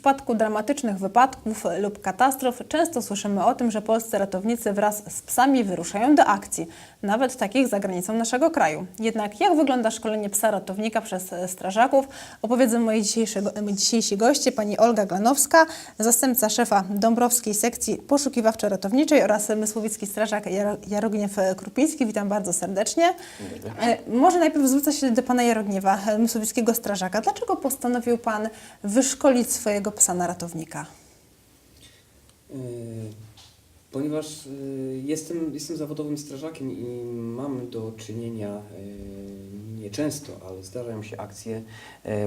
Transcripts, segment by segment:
przypadku dramatycznych wypadków lub katastrof często słyszymy o tym, że polscy ratownicy wraz z psami wyruszają do akcji, nawet takich za granicą naszego kraju. Jednak jak wygląda szkolenie psa ratownika przez strażaków, opowiedzą moi dzisiejsi goście, pani Olga Glanowska, zastępca szefa Dąbrowskiej Sekcji Poszukiwawczo-Ratowniczej oraz Mysłowicki Strażak Jar- Jarogniew Krupiński. Witam bardzo serdecznie. E, Może najpierw zwrócę się do pana Jarogniewa, e, Mysłowickiego Strażaka. Dlaczego postanowił pan wyszkolić swojego psa na ratownika? Yy, Ponieważ yy, jestem, jestem zawodowym strażakiem i mam do czynienia yy, nieczęsto, ale zdarzają się akcje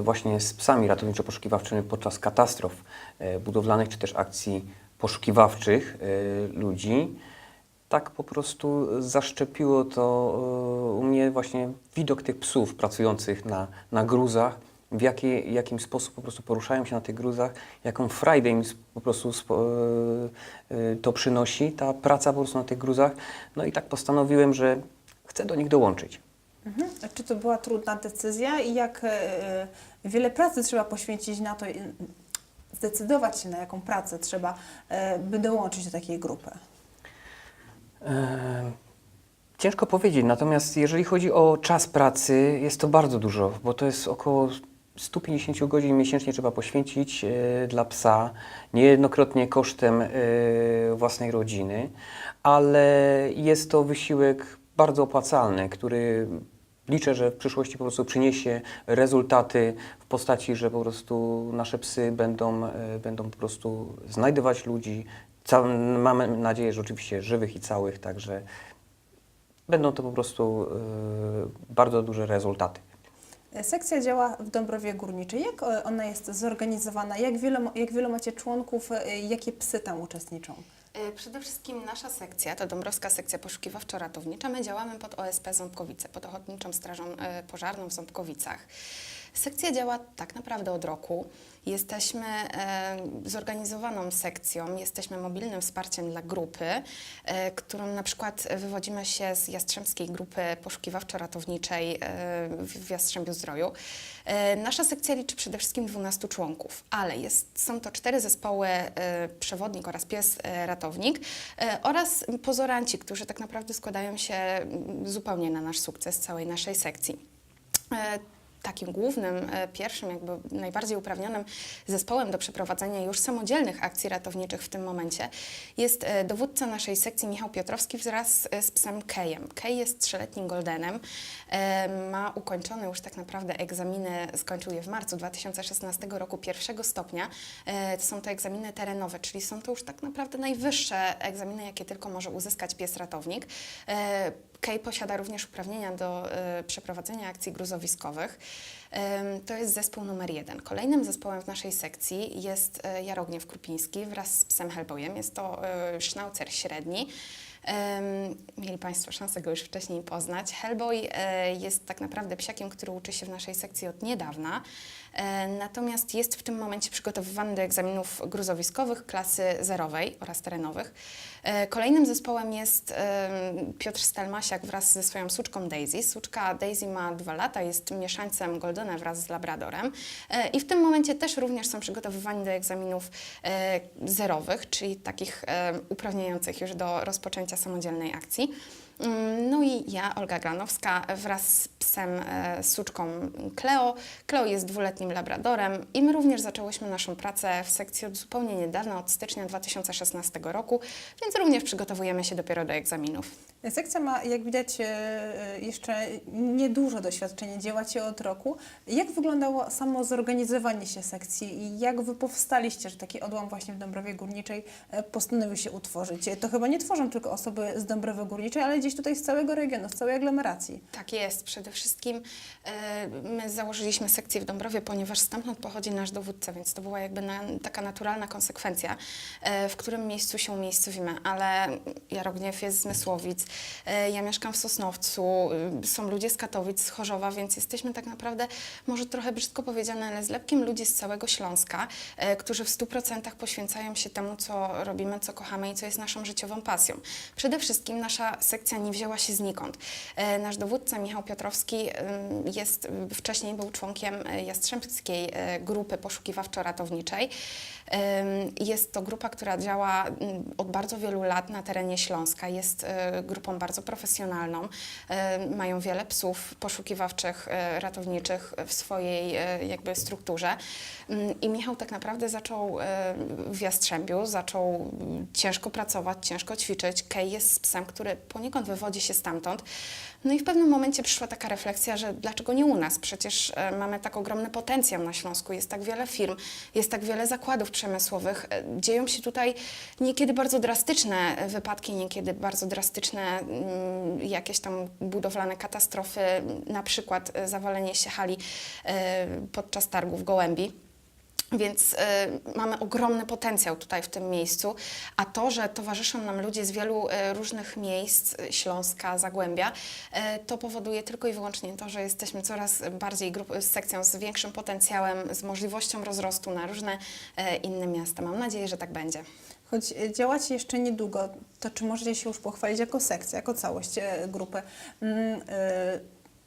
właśnie z psami ratowniczo-poszukiwawczymi podczas katastrof budowlanych czy też akcji poszukiwawczych ludzi. Tak po prostu zaszczepiło to u mnie właśnie widok tych psów pracujących na, na gruzach, w jaki, jakim sposób po prostu poruszają się na tych gruzach, jaką frajdę im po prostu e, e, to przynosi, ta praca po prostu na tych gruzach. No i tak postanowiłem, że chcę do nich dołączyć. Mhm. Czy to była trudna decyzja i jak e, wiele pracy trzeba poświęcić na to, i zdecydować się na jaką pracę trzeba, by dołączyć do takiej grupy? Ciężko powiedzieć, natomiast jeżeli chodzi o czas pracy, jest to bardzo dużo, bo to jest około 150 godzin miesięcznie trzeba poświęcić e, dla psa, niejednokrotnie kosztem e, własnej rodziny, ale jest to wysiłek bardzo opłacalny, który liczę, że w przyszłości po prostu przyniesie rezultaty w postaci, że po prostu nasze psy będą, e, będą po prostu znajdować ludzi. Ca- mamy nadzieję, że oczywiście żywych i całych, także będą to po prostu e, bardzo duże rezultaty. Sekcja działa w Dąbrowie Górniczej. Jak e, ona jest zorganizowana? Jak wiele, ma- jak wielu macie członków? e, Jakie psy tam uczestniczą? E, Przede wszystkim nasza sekcja, to Dąbrowska Sekcja Poszukiwawczo-Ratownicza, my działamy pod OSP Ząbkowice, pod Ochotniczą Strażą Pożarną w Ząbkowicach. Sekcja działa tak naprawdę od roku. Jesteśmy e, zorganizowaną sekcją, jesteśmy mobilnym wsparciem dla grupy, e, którą na przykład wywodzimy się z Jastrzębskiej Grupy Poszukiwawczo-Ratowniczej e, w Jastrzębiu Zdroju. Nasza sekcja liczy przede wszystkim 12 członków, ale jest, są to cztery zespoły przewodnik oraz pies ratownik oraz pozoranci, którzy tak naprawdę składają się mm, zupełnie na nasz sukces całej naszej sekcji. Takim głównym, e, pierwszym, jakby najbardziej uprawnionym zespołem do przeprowadzenia już samodzielnych akcji ratowniczych w tym momencie jest e, dowódca naszej sekcji Michał Piotrowski wraz e, z psem Kejem. Kej jest trzyletnim goldenem, ma ukończone już tak naprawdę egzaminy, skończył je w marcu 2016 roku pierwszego stopnia. To są to egzaminy terenowe, czyli są to już tak naprawdę najwyższe egzaminy, jakie tylko może uzyskać pies ratownik. Kej posiada również uprawnienia do e, przeprowadzenia akcji gruzowiskowych. To jest zespół numer jeden. Kolejnym zespołem w naszej sekcji jest e, Jarogniew Krupiński wraz z psem Hellboyem. Jest to e, sznaucer średni. Mieli Państwo szansę go już wcześniej poznać. Hellboy jest tak naprawdę psiakiem, który uczy się w naszej sekcji od niedawna. E, Natomiast jest w tym momencie przygotowywany do egzaminów gruzowiskowych klasy zerowej oraz terenowych. E, Kolejnym zespołem jest Piotr Stelmasiak wraz ze swoją suczką Daisy. Suczka Daisy ma dwa lata, jest mieszańcem Goldena wraz z Labradorem E, i w tym momencie też również są przygotowywani do egzaminów zerowych, czyli takich uprawniających już do rozpoczęcia samodzielnej akcji. Mm, No i ja, Olga Granowska, wraz z psem, e, suczką Cleo. Cleo jest dwuletnim labradorem i my również zaczęłyśmy naszą pracę w sekcji od zupełnie niedawna, od stycznia 2016 roku, więc również przygotowujemy się dopiero do egzaminów. Sekcja ma, jak widać, e, e, jeszcze nieduże doświadczenie, działacie od roku. Jak wyglądało samo zorganizowanie się sekcji i jak wy powstaliście, że taki odłam właśnie w Dąbrowie Górniczej e, postanowił się utworzyć? To chyba nie tworzą tylko osoby z Dąbrowy Górniczej, ale gdzieś tutaj z całego regionu, z całej aglomeracji. Tak jest. Przede wszystkim my założyliśmy sekcję w Dąbrowie, ponieważ stamtąd pochodzi nasz dowódca, więc to była jakby taka naturalna konsekwencja, w którym miejscu się umiejscowimy. Ale Jarogniew jest z Mysłowic, e, ja mieszkam w Sosnowcu, y, są ludzie z Katowic, z Chorzowa, więc jesteśmy tak naprawdę, może trochę brzydko powiedziane, ale zlepkiem ludzi z całego Śląska, e, którzy w 100% poświęcają się temu, co robimy, co kochamy i co jest naszą życiową pasją. Przede wszystkim nasza sekcja nie wzięła się znikąd. E, Nasz dowódca Michał Piotrowski jest, wcześniej był członkiem e, Jastrzębskiej e, Grupy Poszukiwawczo-Ratowniczej. Jest to grupa, która działa od bardzo wielu lat na terenie Śląska. Jest e, grupą bardzo profesjonalną. E, Mają wiele psów poszukiwawczych, e, ratowniczych w swojej e, jakby strukturze. Mm, I Michał tak naprawdę zaczął w Jastrzębiu, zaczął ciężko pracować, ciężko ćwiczyć. Kej jest psem, który poniekąd wywodzi się stamtąd. No i w pewnym momencie przyszła taka refleksja, że dlaczego nie u nas? Przecież e, mamy tak ogromny potencjał na Śląsku, jest tak wiele firm, jest tak wiele zakładów przemysłowych. E, Dzieją się tutaj niekiedy bardzo drastyczne e, wypadki, niekiedy bardzo drastyczne mm, jakieś tam budowlane katastrofy, na przykład zawalenie się hali podczas targów gołębi. Więc y, mamy ogromny potencjał tutaj w tym miejscu, a to, że towarzyszą nam ludzie z wielu y, różnych miejsc, y, Śląska, Zagłębia, y, to powoduje tylko i wyłącznie to, że jesteśmy coraz bardziej grup, sekcją z większym potencjałem, z możliwością rozrostu na różne y, inne miasta. Mam nadzieję, że tak będzie. Choć e, działacie jeszcze niedługo, to czy możecie się już pochwalić jako sekcja, jako całość e, grupy mm, e,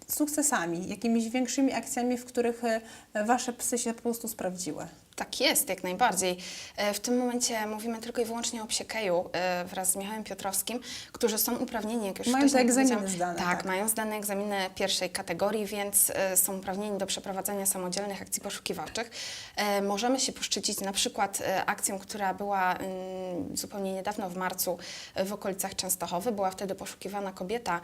sukcesami, jakimiś większymi akcjami, w których e, wasze psy się po prostu sprawdziły? Tak jest, jak najbardziej. E, W tym momencie mówimy tylko i wyłącznie o Psiekeju e, wraz z Michałem Piotrowskim, którzy są uprawnieni, jak już Mają wcześniej egzaminy zdane, Tak, tak. mają zdane egzaminy pierwszej kategorii, więc e, są uprawnieni do przeprowadzania samodzielnych akcji poszukiwawczych. Możemy się poszczycić na przykład akcją, która była mm, zupełnie niedawno w marcu w okolicach Częstochowy. Była wtedy poszukiwana kobieta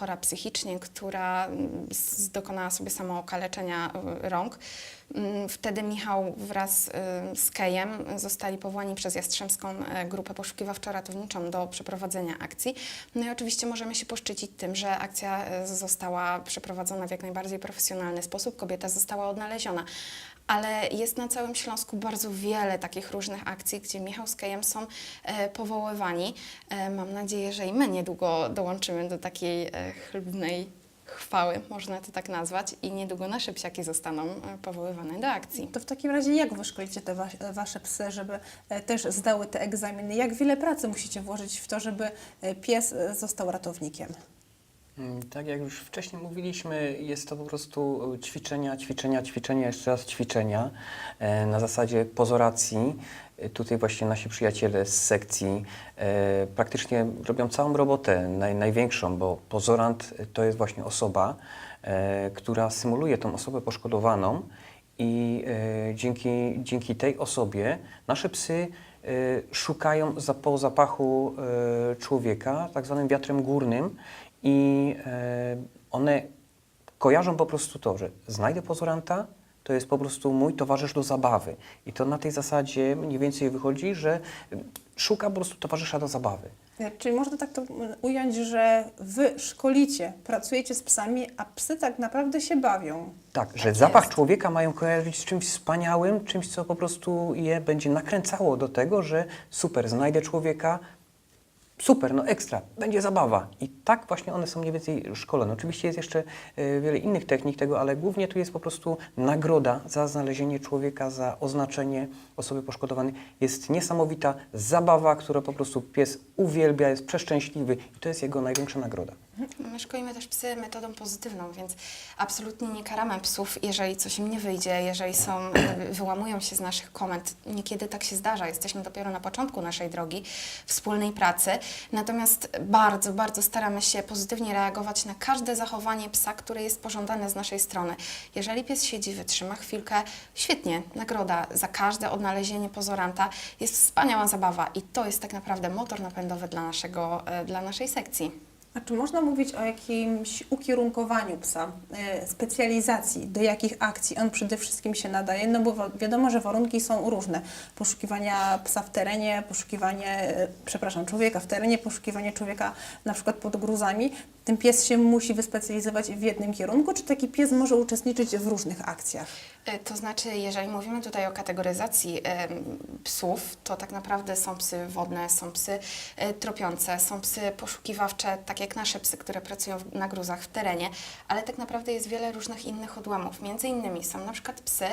chora psychicznie, która mm, dokonała sobie samookaleczenia rąk. Mm, Wtedy Michał wraz y, z Kejem zostali powołani przez Jastrzębską e, Grupę Poszukiwawczo-Ratowniczą do przeprowadzenia akcji. No i oczywiście możemy się poszczycić tym, że akcja e, została przeprowadzona w jak najbardziej profesjonalny sposób. Kobieta została odnaleziona. Ale jest na całym Śląsku bardzo wiele takich różnych akcji, gdzie Michał z Kejem są e, powoływani. Mam nadzieję, że i my niedługo dołączymy do takiej chlubnej chwały, można to tak nazwać, i niedługo nasze psiaki zostaną e, powoływane do akcji. To w takim razie jak wyszkolicie te wa- wasze psy, żeby e, też zdały te egzaminy? Jak wiele pracy musicie włożyć w to, żeby e, pies został ratownikiem? Mm, Tak jak już wcześniej mówiliśmy, jest to po prostu e, ćwiczenia, ćwiczenia, ćwiczenia, jeszcze raz ćwiczenia e, na zasadzie pozoracji. E, Tutaj właśnie nasi przyjaciele z sekcji praktycznie robią całą robotę, naj, największą, bo pozorant to jest właśnie osoba, która symuluje tą osobę poszkodowaną i dzięki, dzięki tej osobie nasze psy szukają za, po zapachu człowieka, tak zwanym wiatrem górnym i e, one kojarzą po prostu to, że znajdę pozoranta, to jest po prostu mój towarzysz do zabawy. I to na tej zasadzie mniej więcej wychodzi, że szuka po prostu towarzysza do zabawy. E, Czyli można tak to mm, ująć, że wy szkolicie, pracujecie z psami, a psy tak naprawdę się bawią. Tak, że Tak zapach jest. człowieka mają kojarzyć z czymś wspaniałym, czymś, co po prostu je będzie nakręcało do tego, że super, znajdę człowieka, super, no ekstra, będzie zabawa. I tak właśnie one są mniej więcej szkolone. Oczywiście jest jeszcze e, wiele innych technik tego, ale głównie tu jest po prostu nagroda za znalezienie człowieka, za oznaczenie osoby poszkodowanej. Jest niesamowita zabawa, którą po prostu pies uwielbia, jest przeszczęśliwy i to jest jego największa nagroda. My szkolimy też psy metodą pozytywną, więc absolutnie nie karamy psów, jeżeli coś im nie wyjdzie, jeżeli są, wyłamują się z naszych komend. Niekiedy tak się zdarza, jesteśmy dopiero na początku naszej drogi wspólnej pracy. Natomiast bardzo, bardzo staramy się pozytywnie reagować na każde zachowanie psa, które jest pożądane z naszej strony. Jeżeli pies siedzi, wytrzyma chwilkę, świetnie, nagroda za każde odnalezienie pozoranta jest wspaniała zabawa i to jest tak naprawdę motor napędowy dla, naszego, y, dla naszej sekcji. A czy można mówić o jakimś ukierunkowaniu psa, e, specjalizacji, do jakich akcji on przede wszystkim się nadaje? No bo wiadomo, że warunki są różne. Poszukiwania psa w terenie, poszukiwanie, e, przepraszam, człowieka w terenie, poszukiwanie człowieka na przykład pod gruzami. Ten pies się musi wyspecjalizować w jednym kierunku, czy taki pies może uczestniczyć w różnych akcjach? E, To znaczy, jeżeli mówimy tutaj o kategoryzacji em, psów, to tak naprawdę są psy wodne, są psy e, tropiące, są psy poszukiwawcze, tak jak nasze psy, które pracują w, na gruzach w terenie, ale tak naprawdę jest wiele różnych innych odłamów. Między innymi są na przykład psy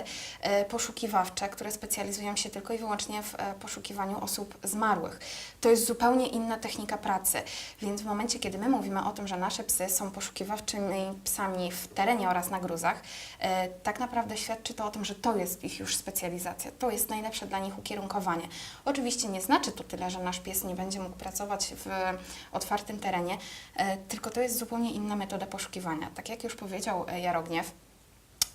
e, poszukiwawcze, które specjalizują się tylko i wyłącznie w e, poszukiwaniu osób zmarłych. To jest zupełnie inna technika pracy, więc w momencie, kiedy my mówimy o tym, że nasze psy są poszukiwawczymi psami w terenie oraz na gruzach, e, tak naprawdę świadczy to o tym, że to jest ich już specjalizacja, to jest najlepsze dla nich ukierunkowanie. Oczywiście nie znaczy to tyle, że nasz pies nie będzie mógł pracować w otwartym terenie, e, tylko to jest zupełnie inna metoda poszukiwania. Tak jak już powiedział e, Jarogniew,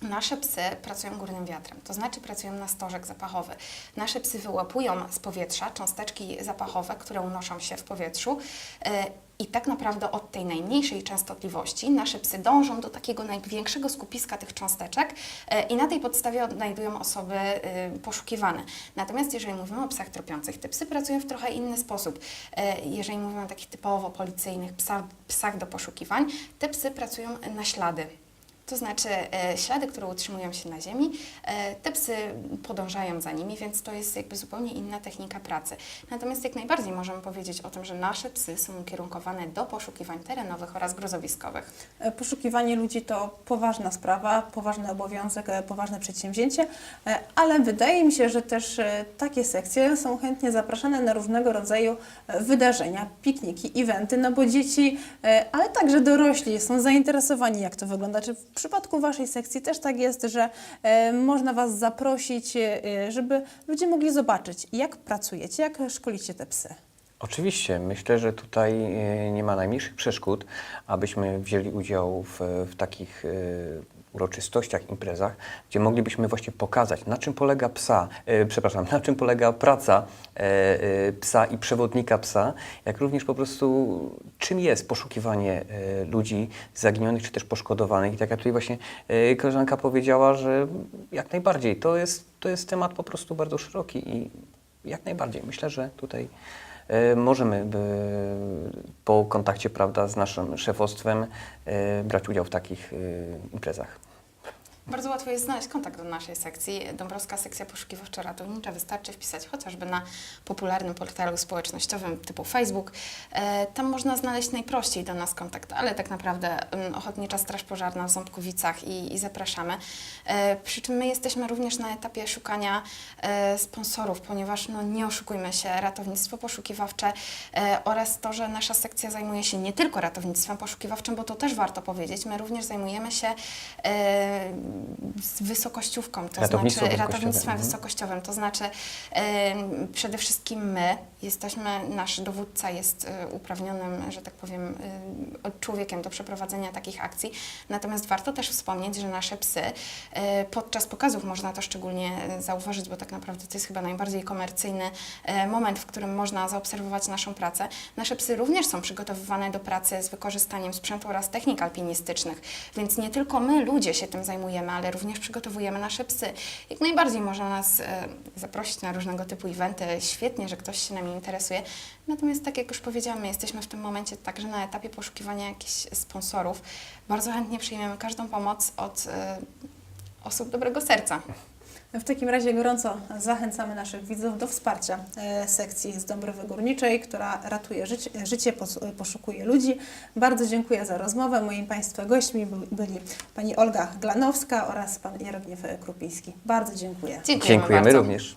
Nasze psy pracują górnym wiatrem, to znaczy pracują na stożek zapachowy. Nasze psy wyłapują z powietrza cząsteczki zapachowe, które unoszą się w powietrzu e, i tak naprawdę od tej najmniejszej częstotliwości nasze psy dążą do takiego największego skupiska tych cząsteczek e, i na tej podstawie odnajdują osoby e, poszukiwane. Natomiast jeżeli mówimy o psach tropiących, te psy pracują w trochę inny sposób. Jeżeli mówimy o takich typowo policyjnych psach, psach do poszukiwań, te psy pracują na ślady. To znaczy e, ślady, które utrzymują się na ziemi, e, te psy podążają za nimi, więc to jest jakby zupełnie inna technika pracy. Natomiast jak najbardziej możemy powiedzieć o tym, że nasze psy są ukierunkowane do poszukiwań terenowych oraz gruzowiskowych. E, Poszukiwanie ludzi to poważna sprawa, poważny obowiązek, e, poważne przedsięwzięcie, e, ale wydaje mi się, że też takie sekcje są chętnie zapraszane na różnego rodzaju wydarzenia, pikniki, eventy, no bo dzieci, ale także dorośli są zainteresowani, jak to wygląda. Czy w przypadku Waszej sekcji też tak jest, że e, można Was zaprosić, e, żeby ludzie mogli zobaczyć, jak pracujecie, jak szkolicie te psy? Oczywiście, myślę, że tutaj e, nie ma najmniejszych przeszkód, abyśmy wzięli udział w, w takich uroczystościach, imprezach, gdzie moglibyśmy właśnie pokazać, na czym polega psa, e, przepraszam, na czym polega praca e, e, psa i przewodnika psa, jak również po prostu czym jest poszukiwanie ludzi zaginionych czy też poszkodowanych. I tak jak tutaj właśnie e, koleżanka powiedziała, że jak najbardziej to jest, to jest temat po prostu bardzo szeroki i jak najbardziej. Myślę, że tutaj możemy e, po kontakcie prawda, z naszym szefostwem e, brać udział w takich e, imprezach. Bardzo łatwo jest znaleźć kontakt do naszej sekcji. Dąbrowska sekcja poszukiwawczo-ratownicza wystarczy wpisać chociażby na popularnym portalu społecznościowym typu Facebook. E, tam można znaleźć najprościej do nas kontakt, ale tak naprawdę mm, Ochotnicza Straż Pożarna w Ząbkowicach i, i zapraszamy. E, przy czym my jesteśmy również na etapie szukania e, sponsorów, ponieważ no, nie oszukujmy się, ratownictwo poszukiwawcze oraz to, że nasza sekcja zajmuje się nie tylko ratownictwem poszukiwawczym, bo to też warto powiedzieć, my również zajmujemy się z wysokościówką, to znaczy wysokościowym, ratownictwem mhm. wysokościowym, to znaczy przede wszystkim my jesteśmy, nasz dowódca jest e, uprawnionym, że tak powiem, e, człowiekiem do przeprowadzenia takich akcji, natomiast warto też wspomnieć, że nasze psy e, podczas pokazów można to szczególnie zauważyć, bo tak naprawdę to jest chyba najbardziej komercyjny moment, w którym można zaobserwować naszą pracę. Nasze psy również są przygotowywane do pracy z wykorzystaniem sprzętu oraz technik alpinistycznych, więc nie tylko my, ludzie, się tym zajmujemy, ale również przygotowujemy nasze psy. Jak najbardziej można nas e, zaprosić na różnego typu eventy. Świetnie, że ktoś się nami interesuje. Natomiast tak jak już powiedziałam, my jesteśmy w tym momencie także na etapie poszukiwania jakichś sponsorów. Bardzo chętnie przyjmiemy każdą pomoc od e, osób dobrego serca. W takim razie gorąco zachęcamy naszych widzów do wsparcia e, sekcji z Dąbrowy Górniczej, która ratuje życie, życie pos- poszukuje ludzi. Bardzo dziękuję za rozmowę. Moimi Państwa gośćmi by- byli Pani Olga Glanowska oraz Pan Jarogniew Krupiński. Bardzo dziękuję. Dziękujemy, Dziękujemy bardzo. również.